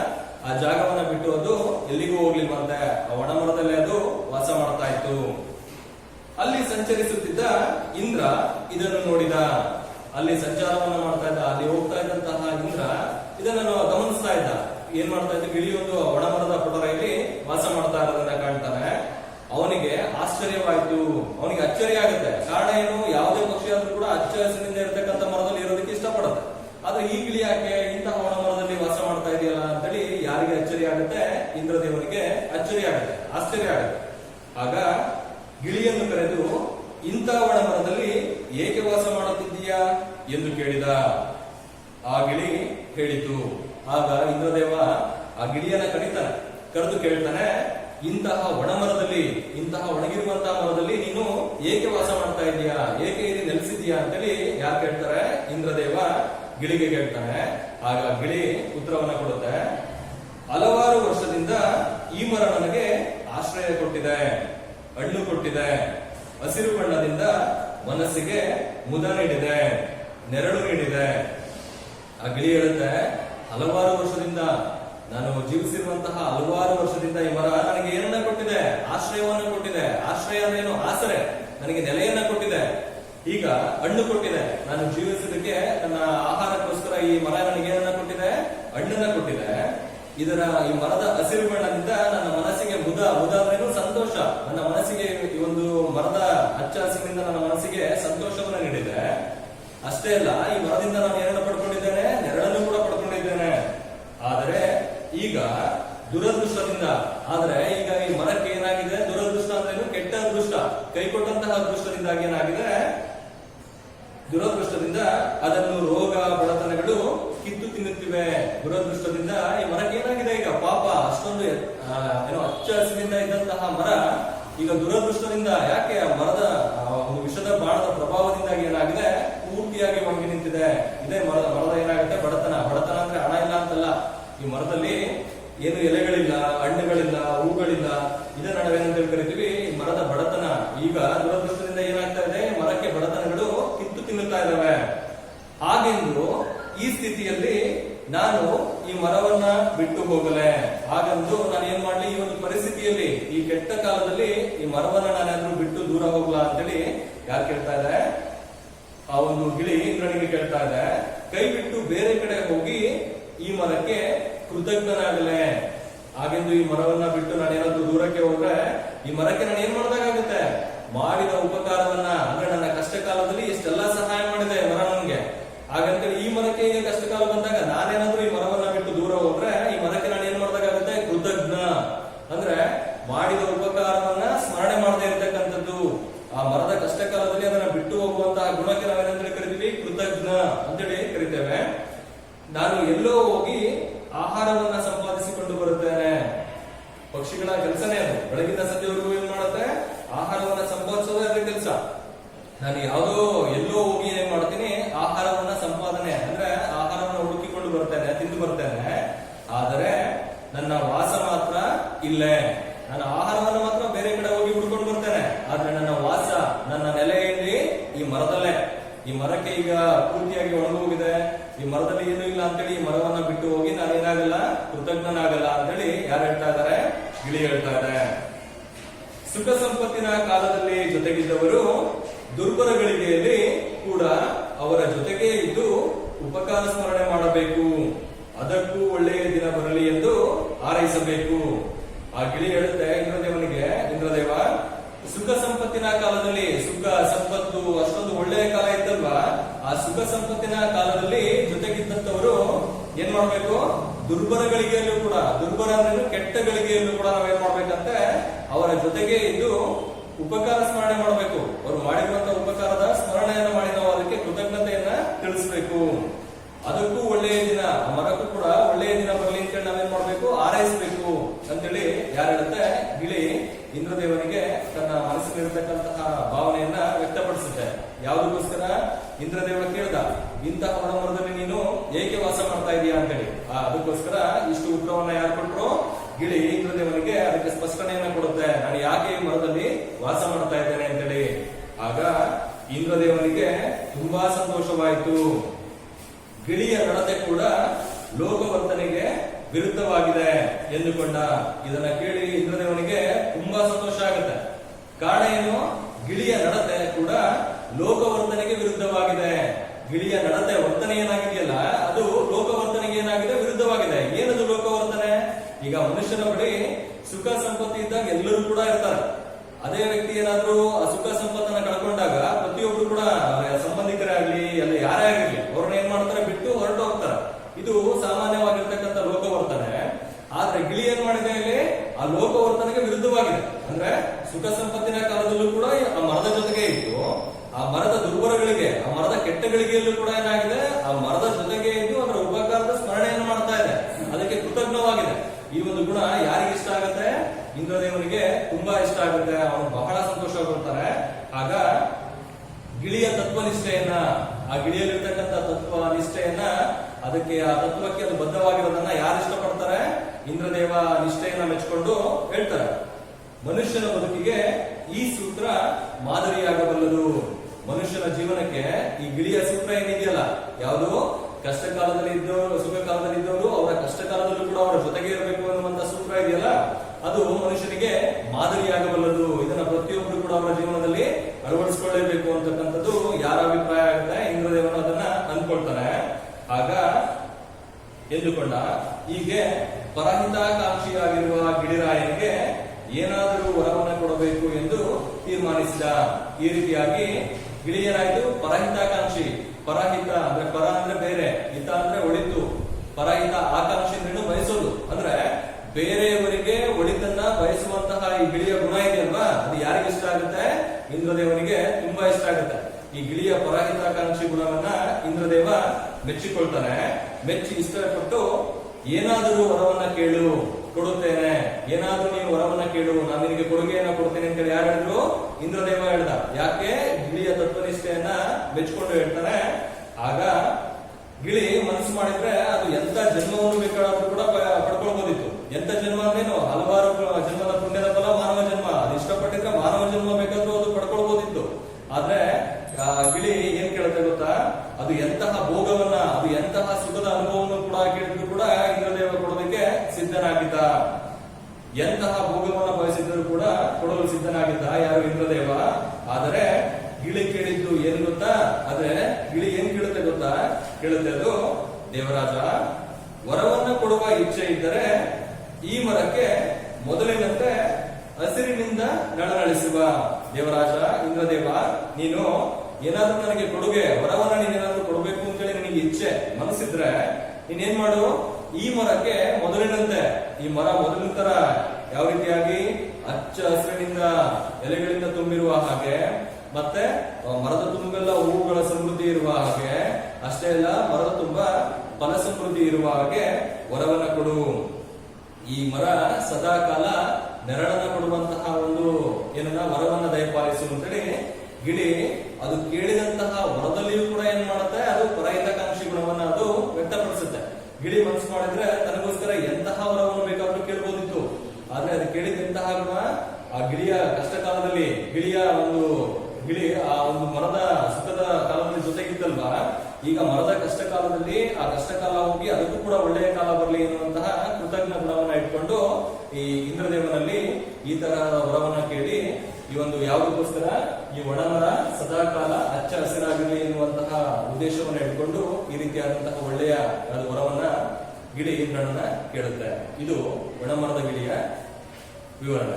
ಆ ಜಾಗವನ್ನ ಬಿಟ್ಟು ಅದು ಎಲ್ಲಿಗೂ ಹೋಗ್ಲಿಲ್ವಂತೆ. ಆ ಒಣ ಮರದಲ್ಲೇ ಅದು ವಾಸ ಮಾಡ್ತಾ ಇತ್ತು. ಅಲ್ಲಿ ಸಂಚರಿಸುತ್ತಿದ್ದ ಅಲ್ಲಿ ಸಂಚಾರವನ್ನು ಮಾಡ್ತಾ ಇದ್ದ, ಅಲ್ಲಿ ಹೋಗ್ತಾ ಇದ್ದಂತಹ ಇಂದ್ರ ಇದನ್ನು ಗಮನಿಸ್ತಾ ಇದ್ದ. ಏನ್ ಮಾಡ್ತಾ ಇದ್ದ? ಒಂದು ಒಣಮರದ ಪೊಟರೆಯಲ್ಲಿ ವಾಸ ಮಾಡ್ತಾ ಇರೋದನ್ನ ಕಾಣ್ತಾನೆ. ಅವನಿಗೆ ಆಶ್ಚರ್ಯವಾಯ್ತು. ಅವನಿಗೆ ಅಚ್ಚರಿ ಆಗುತ್ತೆ ಕಾರಣ ಏನು? ಯಾವುದೇ ಪಕ್ಷಿ ಆದ್ರೂ ಕೂಡ ಅಚ್ಚ ಹಸಿರಿನಿಂದ ಇರತಕ್ಕಂತ ಮರದಲ್ಲಿ ಇರೋದಕ್ಕೆ ಇಷ್ಟಪಡುತ್ತೆ ಆದ್ರೆ ಈ ಗಿಳಿ ಯಾಕೆ? ಇಂತಹ ಒಣ ಮರದಲ್ಲಿ ವಾಸ ಮಾಡ್ತಾ ಇದೆಯಲ್ಲ ಅಂತೇಳಿ ಯಾರಿಗೆ ಅಚ್ಚರಿ ಆಗುತ್ತೆ ಇಂದ್ರದೇವನಿಗೆ ಅಚ್ಚರಿ ಆಗುತ್ತೆ ಆಶ್ಚರ್ಯ ಆಗುತ್ತೆ ಆಗ ಗಿಳಿಯನ್ನು ಕರೆದು, ಇಂತಹ ಒಣ ಮರದಲ್ಲಿ ಏಕೆ ವಾಸ ಮಾಡುತ್ತಿದ್ದೀಯಾ ಎಂದು ಕೇಳಿದ ಆ ಗಿಳಿ ಹೇಳಿತು. ಆಗ ಇಂದ್ರದೇವ ಆ ಗಿಳಿಯನ್ನ ಕರೀತಾನೆ. ಕರೆದು ಕೇಳ್ತಾನೆ, ಇಂತಹ ಒಣ ಮರದಲ್ಲಿ ಇಂತಹ ಒಣಗಿರುವಂತಹ ಮರದಲ್ಲಿ ನೀನು ಏಕೆ ವಾಸ ಮಾಡ್ತಾ ಇದೀಯಾ ಏಕೆ ಇಲ್ಲಿ ನೆಲೆಸಿದ್ಯಾ ಅಂತೇಳಿ ಯಾರು ಕೇಳ್ತಾರೆ? ಇಂದ್ರದೇವ ಗಿಳಿಗೆ ಕೇಳ್ತಾನೆ. ಆಗ ಗಿಳಿ ಉತ್ತರವನ್ನ ಕೊಡುತ್ತೆ. ಹಲವಾರು ವರ್ಷದಿಂದ ಈ ಮರ ನನಗೆ ಆಶ್ರಯ ಕೊಟ್ಟಿದೆ, ಹಣ್ಣು ಕೊಟ್ಟಿದೆ, ಹಸಿರು ಬಣ್ಣದಿಂದ ಮನಸ್ಸಿಗೆ ಮುದ ನೀಡಿದೆ. ನೆರಳು ನೀಡಿದೆ. ಆ ಗಿಳಿ ಹೇಳುತ್ತೆ, ಹಲವಾರು ವರ್ಷದಿಂದ ನಾನು ಜೀವಿಸಿರುವಂತಹ ಹಲವಾರು ವರ್ಷದಿಂದ ಈ ಮರ ನನಗೆ ಏನನ್ನ ಕೊಟ್ಟಿದೆ? ಆಶ್ರಯವನ್ನು ಕೊಟ್ಟಿದೆ. ಆಶ್ರಯ ಏನು ಆಸರೆ. ನನಗೆ ನೆಲೆಯನ್ನ ಕೊಟ್ಟಿದೆ. ಈಗ ಹಣ್ಣು ಕೊಟ್ಟಿದೆ. ನಾನು ಜೀವಿಸಿದಕ್ಕೆ ನನ್ನ ಆಹಾರಕ್ಕೋಸ್ಕರ ಈ ಮರ ನನಗೆ ಏನನ್ನ ಕೊಟ್ಟಿದೆ? ಹಣ್ಣನ್ನ ಕೊಟ್ಟಿದೆ. ಇದರ ಈ ಮರದ ಹಸಿರು ಬಣ್ಣದಿಂದ ನನ್ನ ಮನಸ್ಸಿಗೆ ಮುದ. ಮುದ ಅಂದ್ರೇನು ಸಂತೋಷ. ನನ್ನ ಮನಸ್ಸಿಗೆ ಈ ಒಂದು ಮರದ ಹಚ್ಚ ಹಸಿರಿನಿಂದ ನನ್ನ ಮನಸ್ಸಿಗೆ ಸಂತೋಷವನ್ನು ನೀಡಿದೆ. ಅಷ್ಟೇ ಅಲ್ಲ, ಈ ಮರದಿಂದ ನಾನು ಏನನ್ನ ಪಡ್ಕೊಂಡಿದ್ದೇನೆ? ನೆರಳನ್ನು ಕೂಡ ಪಡ್ಕೊಂಡಿದ್ದೇನೆ. ಆದರೆ ಈಗ ದುರದೃಷ್ಟದಿಂದ, ಆದ್ರೆ ಈಗ ಈ ಮರಕ್ಕೆ ಏನಾಗಿದೆ? ದುರದೃಷ್ಟ ಅಂದ್ರೆ ಕೆಟ್ಟ ಅದೃಷ್ಟ. ಕೈ ಕೊಟ್ಟಂತಹ ಅದೃಷ್ಟದಿಂದಾಗಿ ಏನಾಗಿದೆ? ದುರದೃಷ್ಟದಿಂದ ಅದನ್ನು ರೋಗ, ಬಡತನಗಳು ಕಿತ್ತು ತಿನ್ನುತ್ತಿವೆ. ದುರದೃಷ್ಟದಿಂದ ಈ ಮರಕ್ಕೆ ಏನಾಗಿದೆ ಈಗ? ಪಾಪ, ಅಷ್ಟೊಂದು ಏನೋ ಹಚ್ಚ ಹಸಿರಿನಿಂದ ಇದ್ದಂತಹ ಮರ. ಈಗ ದುರದೃಷ್ಟದಿಂದ ಯಾಕೆ ಆ ಮರದ ಒಂದು ವಿಷದ ಬಾಣದ ಪ್ರಭಾವದಿಂದಾಗಿ ಏನಾಗಿದೆ? ಪೂರ್ತಿಯಾಗಿ ಒಣಗಿ ನಿಂತಿದೆ. ಇದೇ ಮರದ ಮರದ ಏನಾಗುತ್ತೆ? ಬಡತನ. ಬಡತನ ಅಂದ್ರೆ ಹಣ ಇಲ್ಲ ಅಂತಲ್ಲ. ಈ ಮರದಲ್ಲಿ ಏನು ಎಲೆಗಳಿಲ್ಲ, ಹಣ್ಣುಗಳಿಲ್ಲ ಹೂಗಳಿಲ್ಲ ಇದೆ ನಡುವೆ ಏನಂತ ಕರಿತೀವಿ ಮರದ ಬಡತನ. ಈಗ ದುರದೃಷ್ಟದಿಂದ ಏನಾಗ್ತಾ ಇದೆ? ಮರಕ್ಕೆ ಬಡತನಗಳು ಕಿತ್ತು ತಿನ್ನುತ್ತಾ ಇದ್ದಾವೆ. ಹಾಗೆಂದು ಈ ಸ್ಥಿತಿಯಲ್ಲಿ ನಾನು ಈ ಮರವನ್ನ ಬಿಟ್ಟು ಹೋಗಲೆ. ಹಾಗೆಂದು ನಾನು ಏನ್ ಮಾಡ್ಲಿ? ಈ ಒಂದು ಪರಿಸ್ಥಿತಿಯಲ್ಲಿ, ಈ ಕೆಟ್ಟ ಕಾಲದಲ್ಲಿ ಈ ಮರವನ್ನ ನಾನೇನಾದ್ರೂ ಬಿಟ್ಟು ದೂರ ಹೋಗ್ಲಾ ಅಂತೇಳಿ ಯಾರು ಕೇಳ್ತಾ ಇದೆ ಆ ಒಂದು ಗಿಳಿ ಇಂದ್ರನಿಗೆ ಕೇಳ್ತಾ ಇದೆ, ಕೈ ಬಿಟ್ಟು ಬೇರೆ ಕಡೆ ಹೋಗಿ ಈ ಮರಕ್ಕೆ ಕೃತಜ್ಞನಾಗಲೆ. ಹಾಗೆಂದು ಈ ಮರವನ್ನ ಬಿಟ್ಟು ನಾನೇನಾದ್ರೂ ದೂರಕ್ಕೆ ಹೋದ್ರೆ, ಈ ಮರಕ್ಕೆ ನಾನು ಏನ್ ಮಾಡ್ಬೇಕಾಗುತ್ತೆ ಮಾಡಿದ ಉಪಕಾರವನ್ನ ಅಂದ್ರೆ ನನ್ನ ಕಷ್ಟ ಕಾಲದಲ್ಲಿ ಎಷ್ಟೆಲ್ಲಾ ಸಹಾಯ ಮಾಡಿದೆ ಮರ ನನ್ಗೆ ಹಾಗಂತೇಳಿ ಈ ಮರಕ್ಕೆ ಈಗ ಕಷ್ಟ ಕಾಲ ಬಂದಾಗ ನಾನೇನಾದ್ರೂ ಈ ಮರವನ್ನ ಬಿಟ್ಟು ದೂರ ಹೋದ್ರೆ ಈ ಮರಕ್ಕೆ ನಾನು ಏನ್ ಮಾಡ್ಬೇಕಾಗುತ್ತೆ ಕೃತಜ್ಞ ಅಂದ್ರೆ ಮಾಡಿದ ಉಪಕಾರವನ್ನ ಸ್ಮರಣೆ ಮಾಡದೇ ಇರ್ತಕ್ಕಂಥದ್ದು ಆ ಮರದ ಕಷ್ಟ ಕಾಲದಲ್ಲಿ ಅದನ್ನ ಬಿಟ್ಟು ಹೋಗುವಂತಹ ಗುಣಕ್ಕೆ ನಾವೇನಂತೇಳಿ ಕರಿತೀವಿ ಕೃತಜ್ಞ ಅಂತೇಳಿ ಕರಿತೇವೆ ನಾನು ಎಲ್ಲೋ ಹೋಗಿ ಆಹಾರವನ್ನ ಸಂಪಾದಿಸಿಕೊಂಡು ಬರುತ್ತೇನೆ ಪಕ್ಷಿಗಳ ಕೆಲಸನೇ ಅದು ಬೆಳಗಿನ ಸಂಜೆವರೆಗೂ ಏನ್ ಮಾಡುತ್ತೆ ಆಹಾರವನ್ನ ಸಂಪಾದಿಸೋದೇ ಅದ್ರ ಕೆಲಸ ನಾನು ಯಾವುದೋ ಎಲ್ಲೋ ಹೋಗಿ ಏನ್ ಮಾಡ್ತೀನಿ ಆಹಾರವನ್ನ ಸಂಪಾದನೆ ಅಂದ್ರೆ ಆಹಾರವನ್ನ ಹುಡುಕಿಕೊಂಡು ಬರ್ತೇನೆ ತಿಂದು ಬರ್ತೇನೆ ಆದರೆ ನನ್ನ ವಾಸ ಮಾತ್ರ ಇಲ್ಲೇ ನನ್ನ ಆಹಾರವನ್ನ ಮಾತ್ರ ಬೇರೆ ಕಡೆ ಹೋಗಿ ಹುಡ್ಕೊಂಡು ಬರ್ತೇನೆ ಆದ್ರೆ ನನ್ನ ವಾಸ ನನ್ನ ನೆಲೆ ಎಲ್ಲಿ ಈ ಮರದಲ್ಲೇ ಈ ಮರಕ್ಕೆ ಈಗ ಪೂರ್ತಿಯಾಗಿ ಒಣಗೋಗಿದೆ ಈ ಮರದಲ್ಲಿ ಏನೂ ಇಲ್ಲ ಅಂತೇಳಿ ಈ ಮರವನ್ನ ಬಿಟ್ಟು ಹೋಗಿ ನಾನು ಏನಾಗಲ್ಲ ಕೃತಜ್ಞನಾಗಲ್ಲ ಅಂತೇಳಿ ಯಾರು ಹೇಳ್ತಾ ಇದಾರೆ ಗಿಳಿ ಹೇಳ್ತಾ ಇದೆ ಸುಖ ಸಂಪತ್ತಿನ ಕಾಲದಲ್ಲಿ ಜೊತೆಗಿದ್ದವರು ದುರ್ಬಲ ಗಳಿಗೆಯಲ್ಲಿ ಕೂಡ ಅವರ ಜೊತೆಗೆ ಇದ್ದು ಉಪಕಾರ ಸ್ಮರಣೆ ಮಾಡಬೇಕು. ಅದಕ್ಕೂ ಒಳ್ಳೆಯ ದಿನ ಬರಲಿ ಎಂದು ಹಾರೈಸಬೇಕು. ಆ ಗಿಳಿ ಹೇಳುತ್ತೆ, ಇಂದ್ರದೇವನಿಗೆ, ಇಂದ್ರದೇವ, ಸುಖ ಸಂಪತ್ತಿನ ಕಾಲದಲ್ಲಿ, ಸುಖ ಸಂಪತ್ತು ಅಷ್ಟೊಂದು ಒಳ್ಳೆಯ ಕಾಲ ಇದ್ದಲ್ವಾ ಆ ಸುಖ ಸಂಪತ್ತಿನ ಕಾಲದಲ್ಲಿ ಜೊತೆಗಿದ್ದಂತವರು ಏನ್ ಮಾಡ್ಬೇಕು? ದುರ್ಬಲ ಗಳಿಗೆಯಲ್ಲೂ ಕೂಡ, ದುರ್ಬಲ ಅಂದ್ರೆ ಕೆಟ್ಟ ಗಳಿಗೆಯಲ್ಲೂ ಕೂಡ ನಾವೇನ್ ಮಾಡ್ಬೇಕಂತೆ ಅವರ ಜೊತೆಗೆ ಇದು ಉಪಕಾರ ಸ್ಮರಣೆ ಮಾಡಬೇಕು. ಅವರು ಮಾಡಿರುವಂತಹ ಉಪಕಾರದ ಸ್ಮರಣೆಯನ್ನು ಮಾಡಿ ನಾವು ಅದಕ್ಕೆ ಕೃತಜ್ಞತೆಯನ್ನ ತಿಳಿಸ್ಬೇಕು. ಅದಕ್ಕೂ ಒಳ್ಳೆಯ ದಿನ ಮರಕ್ಕೂ ಕೂಡ ಒಳ್ಳೆಯ ದಿನ ಬರಲಿ ಅಂತೇಳಿ ನಾವೇನ್ ಮಾಡ್ಬೇಕು? ಆರೈಸ್ಬೇಕು ಅಂತೇಳಿ ಯಾರು ಹೇಳುತ್ತೆ? ಗಿಳಿ ಇಂದ್ರದೇವನಿಗೆ ತನ್ನ ಮನಸ್ಸಿನಲ್ಲಿರ್ತಕ್ಕಂತಹ ಭಾವನೆಯನ್ನ ವ್ಯಕ್ತಪಡಿಸುತ್ತೆ. ಯಾವುದಕ್ಕೋಸ್ಕರ? ಇಂದ್ರದೇವನ ಕೇಳ್ದ ಇಂತಹ ಒಡಂಬರದಲ್ಲಿ ನೀನು ಏಕೆ ವಾಸ ಮಾಡ್ತಾ ಇದೀಯಾ ಅಂತೇಳಿ. ಅದಕ್ಕೋಸ್ಕರ ಇಷ್ಟು ಉತ್ತರವನ್ನ ಯಾರು ಕೊಟ್ಟರು ಗಿಳಿ ಇಂದ್ರದೇವನಿಗೆ ಅದಕ್ಕೆ ಸ್ಪಷ್ಟನೆಯನ್ನ ಕೊಡುತ್ತೆ. ನಾನು ಯಾಕೆ ಈ ಮರದಲ್ಲಿ ವಾಸ ಮಾಡ್ತಾ ಇದ್ದೇನೆ ಅಂತೇಳಿ. ಆಗ ಇಂದ್ರದೇವನಿಗೆ ತುಂಬಾ ಸಂತೋಷವಾಯಿತು. ಗಿಳಿಯ ನಡತೆ ಕೂಡ ಲೋಕವರ್ತನೆಗೆ ವಿರುದ್ಧವಾಗಿದೆ ಎಂದುಕೊಂಡ. ಇದನ್ನ ಕೇಳಿ ಇಂದ್ರದೇವನಿಗೆ ತುಂಬಾ ಸಂತೋಷ ಆಗುತ್ತೆ. ಕಾರಣ ಏನು? ಗಿಳಿಯ ನಡತೆ ಕೂಡ ಲೋಕವರ್ತನೆಗೆ ವಿರುದ್ಧವಾಗಿದೆ. ಗಿಳಿಯ ನಡತೆ ವರ್ತನೆ ಏನಾಗಿದೆಯಲ್ಲ, ಅದು ಲೋಕವರ್ತನೆಗೆ ಏನಾಗಿದೆ? ವಿರುದ್ಧವಾಗಿದೆ. ಏನದು ಲೋಕವರ್ತನೆ? ಈಗ ಮನುಷ್ಯನ ಬಳಿ ಸುಖ ಸಂಪತ್ತಿ ಇದ್ದಾಗ ಎಲ್ಲರೂ ಕೂಡ ಇರ್ತಾರೆ. ಅದೇ ವ್ಯಕ್ತಿ ಏನಾದ್ರೂ ಆ ಸುಖ ಸಂಪತ್ತನ್ನ ಕಳ್ಕೊಂಡಾಗ ಪ್ರತಿಯೊಬ್ರು ಕೂಡ ಸಂಬಂಧಿಕರೇ ಆಗ್ಲಿ ಅಲ್ಲ ಯಾರೇ ಆಗಿರ್ಲಿ, ಅವ್ರನ್ನ ಏನ್ ಮಾಡ್ತಾರೆ? ಬಿಟ್ಟು ಹೊರಟು ಹೋಗ್ತಾರೆ. ಇದು ಸಾಮಾನ್ಯವಾಗಿರ್ತಕ್ಕಂಥ ಲೋಕವರ್ತನೆ. ಆದ್ರೆ ಗಿಳಿ ಏನ್ ಮಾಡಿದೆ ಇಲ್ಲಿ ಆ ಲೋಕವರ್ತನೆಗೆ ವಿರುದ್ಧವಾಗಿದೆ. ಅಂದ್ರೆ ಸುಖ ಸಂಪತ್ತಿನ ಕಾಲದಲ್ಲೂ ಕೂಡ ಆ ಮರದ ಜೊತೆಗೆ ಇತ್ತು. ಆ ಮರದ ಮರದ ಕೆಟ್ಟಗಳಿಗೆಯಲ್ಲೂ ಕೂಡ ಏನಾಗಿದೆ? ಆ ಮರದ ಜೊತೆಗೆ ಇದ್ದು ಅದರ ಉಪಕಾರದ ಸ್ಮರಣೆಯನ್ನು ಮಾಡ್ತಾ ಇದೆ. ಅದಕ್ಕೆ ಕೃತಜ್ಞವಾಗಿದೆ. ಈ ಒಂದು ಗುಣ ಯಾರಿಗೆ ಇಷ್ಟ ಆಗುತ್ತೆ? ಇಂದ್ರದೇವನಿಗೆ ತುಂಬಾ ಇಷ್ಟ ಆಗುತ್ತೆ. ಅವನು ಬಹಳ ಸಂತೋಷ ಕೊಡ್ತಾರೆ ಆಗ ಗಿಳಿಯ ತತ್ವ ನಿಷ್ಠೆಯನ್ನ ಆ ಗಿಳಿಯಲ್ಲಿರ್ತಕ್ಕಂಥ ತತ್ವ ನಿಷ್ಠೆಯನ್ನ ಅದಕ್ಕೆ ಆ ತತ್ವಕ್ಕೆ ಅದು ಬದ್ಧವಾಗಿರೋದನ್ನ ಯಾರು ಇಷ್ಟಪಡ್ತಾರೆ? ಇಂದ್ರದೇವ ನಿಷ್ಠೆಯನ್ನ ಮೆಚ್ಕೊಂಡು ಹೇಳ್ತಾರೆ. ಮನುಷ್ಯನ ಬದುಕಿಗೆ ಈ ಸೂತ್ರ ಮಾದರಿಯಾಗಬಲ್ಲದು. ಮನುಷ್ಯನ ಜೀವನಕ್ಕೆ ಈ ಗಿಳಿಯ ಸೂತ್ರ ಏನಿದೆಯಲ್ಲ? ಯಾವುದು? ಕಷ್ಟ ಕಾಲದಲ್ಲಿ ಇದ್ದವರು ಸುಖ ಕಾಲದಲ್ಲಿ ಇದ್ದವರು ಅವರ ಕಷ್ಟ ಕಾಲದಲ್ಲೂ ಕೂಡ ಅವರ ಜೊತೆಗೆ ಇರಬೇಕು ಅನ್ನುವಂತ ಸೂತ್ರ ಇದೆಯಲ್ಲ? ಅದು ಮನುಷ್ಯನಿಗೆ ಮಾದರಿಯಾಗಬಲ್ಲದು ಇದನ್ನ ಪ್ರತಿಯೊಬ್ಬರು ಕೂಡ ಅವರ ಜೀವನದಲ್ಲಿ ಅಳವಡಿಸಿಕೊಳ್ಳೇಬೇಕು ಅಂತಕ್ಕಂಥದ್ದು ಯಾರ ಅಭಿಪ್ರಾಯ ಆಗುತ್ತೆ ಇಂದ್ರದೇವನು ಅದನ್ನ ಅಂದ್ಕೊಳ್ತಾನೆ ಆಗ ಎಂದುಕೊಂಡ ಹೀಗೆ ಪರಹಿತಾಕಾಂಕ್ಷಿಯಾಗಿರುವ ಗಿಳಿರಾಯನಿಗೆ ಏನಾದರೂ ವರವನ್ನು ಕೊಡಬೇಕು ಎಂದು ತೀರ್ಮಾನಿಸಿದ ಈ ರೀತಿಯಾಗಿ ಗಿಳಿಯರಾಯ್ತು ಪರಹಿತಾಕಾಂಕ್ಷಿ ಪರಹಿತ ಅಂದ್ರೆ ಪರ ಅಂದ್ರೆ ಬೇರೆ ಹಿತ ಅಂದ್ರೆ ಒಳಿತು ಪರಹಿತ ಆಕಾಂಕ್ಷೆ ಅಂದ್ರೇನು ಬಯಸೋದು ಅಂದ್ರೆ ಬೇರೆಯವರಿಗೆ ಒಳಿತನ್ನ ಬಯಸುವಂತಹ ಈ ಗಿಳಿಯ ಗುಣ ಇದೆಯಲ್ವಾ ಅದು ಯಾರಿಗೆ ಇಷ್ಟ ಆಗುತ್ತೆ ಇಂದ್ರದೇವನಿಗೆ ತುಂಬಾ ಇಷ್ಟ ಆಗುತ್ತೆ ಈ ಗಿಳಿಯ ಪರಹಿತಾಕಾಂಕ್ಷಿ ಗುಣವನ್ನ ಇಂದ್ರದೇವ ಮೆಚ್ಚಿಕೊಳ್ತಾನೆ ಮೆಚ್ಚಿ ಇಷ್ಟಪಟ್ಟು ಏನಾದರೂ ವರವನ್ನ ಕೇಳು, ಕೊಡುತ್ತೇನೆ. ಏನಾದ್ರೂ ನೀವು ವರವನ್ನ ಕೇಳು, ನಾನು ನಿನಗೆ ಕೊಡುಗೆಯನ್ನ ಕೊಡ್ತೇನೆ ಅಂತ ಯಾರು ಹೇಳಿದ್ರು? ಇಂದ್ರದೇವ ಹೇಳ್ದ. ಯಾಕೆ? ಗಿಳಿಯ ತತ್ವನಿಷ್ಠೆಯನ್ನ ಮೆಚ್ಚಿಕೊಂಡು ಹೇಳ್ತಾನೆ ಆಗ ಗಿಳಿ ಮನಸ್ಸು ಮಾಡಿದ್ರೆ ಅದು ಎಂತ ಜನ್ಮವನ್ನು ಬೇಕಾದ್ರೂ ಕೂಡ ಪಡ್ಕೊಳ್ಬೋದಿತ್ತು. ಎಂತ ಜನ್ಮ ಅಂದ್ರೇನು? ಹಲವಾರು ಜನ್ಮದ ಪುಣ್ಯದ ಫಲ ಮಾನವ ಜನ್ಮ. ಅದು ಇಷ್ಟಪಟ್ಟಿದ್ರೆ ಮಾನವ ಜನ್ಮ ಬೇಕಾದ್ರೂ ಅದು ಪಡ್ಕೊಳ್ಬೋದಿತ್ತು. ಆದ್ರೆ ಗಿಳಿ ಏನ್ ಕೇಳುತ್ತೆ ಗೊತ್ತಾ? ಅದು ಎಂತಹ ಭೋಗವನ್ನ ಎಂತಹ ಸುಖದ ಅನುಭವವನ್ನು ಕೂಡ ಕೇಳಿದ್ರು ಕೂಡ ಇಂದ್ರದೇವ ಕೊಡೋದಕ್ಕೆ ಸಿದ್ಧನಾಗಿದ್ದ ಎಂತಹ ಭೋಗವನ್ನು ಬಯಸಿದ್ರು ಕೂಡ ಕೊಡಲು ಸಿದ್ಧನಾಗಿದ್ದ ಯಾರು ಇಂದ್ರದೇವ? ಆದರೆ ಗಿಳಿ ಕೇಳಿದ್ದು ಏನ್ ಗೊತ್ತಾ? ಆದ್ರೆ ಗಿಳಿ ಏನ್ ಕೇಳುತ್ತೆ ಗೊತ್ತಾ? ಕೇಳುತ್ತೆ ಅದು, ದೇವರಾಜ, ವರವನ್ನ ಕೊಡುವ ಇಚ್ಛೆ ಇದ್ದರೆ ಈ ಮರಕ್ಕೆ ಮೊದಲಿನಂತೆ ಹಸಿರಿನಿಂದ ನಳನಳಿಸುವ. ದೇವರಾಜ, ಇಂದ್ರದೇವ, ನೀನು ಏನಾದ್ರೂ ನನಗೆ ಕೊಡುಗೆ, ವರವನ್ನ ನೀನೇನಾದ್ರೂ ಕೊಡಬೇಕು ನಿನಗೆ ಇಚ್ಛೆ ಮನಸ್ಸಿದ್ರೆ ನೀನೇನ್ ಮಾಡು? ಈ ಮರಕ್ಕೆ ಮೊದಲಿನಂತೆ. ಈ ಮರ ಮೊದಲಿನ ತರ ಯಾವ ರೀತಿಯಾಗಿ ಹಚ್ಚ ಹಸಿರಿನಿಂದ ಎಲೆಗಳಿಂದ ತುಂಬಿರುವ ಹಾಗೆ, ಮತ್ತೆ ಮರದ ತುಂಬೆಲ್ಲ ಹೂವುಗಳ ಸಮೃದ್ಧಿ ಇರುವ ಹಾಗೆ, ಅಷ್ಟೇ ಅಲ್ಲ ಮರದ ತುಂಬ ಫಲ ಸಮೃದ್ಧಿ ಇರುವ ಹಾಗೆ ವರವನ್ನ ಕೊಡು. ಈ ಮರ ಸದಾ ಕಾಲ ನೆರಳನ್ನ ಕೊಡುವಂತಹ ಒಂದು ಏನನ್ನ ವರವನ್ನ ದಯಪಾಲಿಸು ಅಂತೇಳಿ ಗಿಳಿ, ಅದು ಕೇಳಿದಂತಹ ವರದಲ್ಲಿಯೂ ಕೂಡ ಏನ್ ಮಾಡುತ್ತೆ? ಅದು ಪರಹಿತಕಾಂಕ್ಷಿ ಗುಣವನ್ನ ಅದು ವ್ಯಕ್ತಪಡಿಸುತ್ತೆ. ಗಿಳಿ ಮನಸ್ಸು ಮಾಡಿದ್ರೆ ತನಗೋಸ್ಕರ ಎಂತಹ ವರವನ್ನು ಬೇಕಾದ್ರೂ ಕೇಳ್ಬೋದಿತ್ತು. ಆದ್ರೆ ಅದು ಕೇಳಿದಂತಹ ಗುಣ, ಆ ಗಿಳಿಯ ಕಷ್ಟ ಕಾಲದಲ್ಲಿ ಗಿಳಿಯ ಒಂದು, ಗಿಳಿ, ಆ ಒಂದು ಮರದ ಸುಖದ ಕಾಲದಲ್ಲಿ ಜೊತೆಗಿದ್ದಲ್ವಾ? ಈಗ ಮರದ ಕಷ್ಟ ಕಾಲದಲ್ಲಿ ಆ ಕಷ್ಟ ಕಾಲ ಹೋಗಿ ಅದಕ್ಕೂ ಕೂಡ ಒಳ್ಳೆಯ ಕಾಲ ಬರಲಿ ಎನ್ನುವಂತಹ ಕೃತಜ್ಞ ಗುಣವನ್ನ ಇಟ್ಕೊಂಡು ಈ ಇಂದ್ರದೇವನಲ್ಲಿ ಈ ತರಹದ ವರವನ್ನ ಕೇಳಿ ಈ ಒಂದು ಯಾವುದಕ್ಕೋಸ್ಕರ ಈ ಒಣಮರ ಸದಾ ಕಾಲ ಹಚ್ಚ ಹಸಿರಾಗಲಿ ಎನ್ನುವಂತಹ ಉದ್ದೇಶವನ್ನು ಇಟ್ಕೊಂಡು ಈ ರೀತಿಯಾದಂತಹ ಒಳ್ಳೆಯ ಅದು ವರವನ್ನ ಗಿಳಿ ಇಂದ್ರನನ್ನ ಕೇಳುತ್ತೆ. ಇದು ಒಣಮರದ ಗಿಳಿಯ ವಿವರಣೆ.